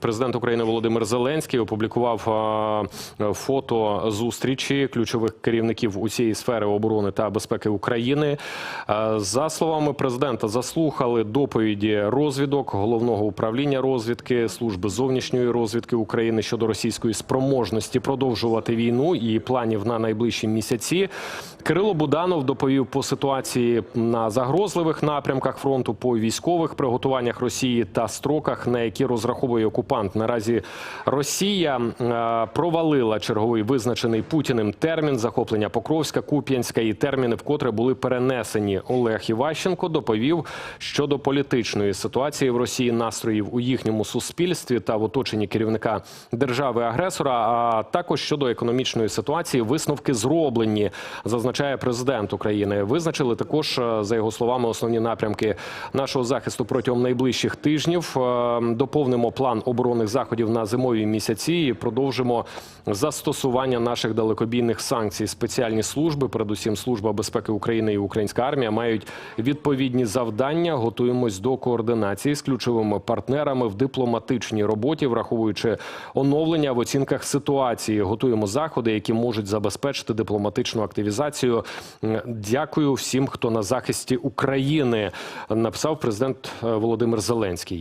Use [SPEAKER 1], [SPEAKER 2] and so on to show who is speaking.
[SPEAKER 1] Президент України Володимир Зеленський опублікував е, фото зустрічі ключових керівників усієї сфери оборони та безпеки України. Е, За словами президента, заслухали доповіді розвідок головного управління розвідки служби зовнішньої розвідки України щодо російської спроможності продовжувати війну і планів на найближчі місяці. Кирило Буданов доповів по ситуації на загрозливих напрямках фронту, по військових приготуваннях Росії та строках, на які розраховує окупант. Наразі Росія е, провалила черговий визначений Путіним термін захоплення Покровська, Куп'янська і терміни, вкотре були перенесені. Олег Іващенко доповів щодо політичної ситуації в Росії, настроїв у їхньому суспільстві та в оточенні керівника держави-агресора, а також щодо економічної ситуації. Висновки зроблені, зазначає президент України. Визначили також, е, за його словами, основні напрямки нашого захисту протягом найближчих тижнів. Е, Доповнимо план оборонних заходів на зимові місяці. і Продовжимо застосування наших далекобійних санкцій. Спеціальні служби, передусім служба безпеки України і українська армія, мають відповідні завдання. Готуємось до координації з ключовими партнерами в дипломатичній роботі, враховуючи оновлення в оцінках ситуації. Готуємо заходи, які можуть забезпечити дипломатичну активізацію. Дякую всім, хто на захисті України. Написав президент е, Володимир Зеленський.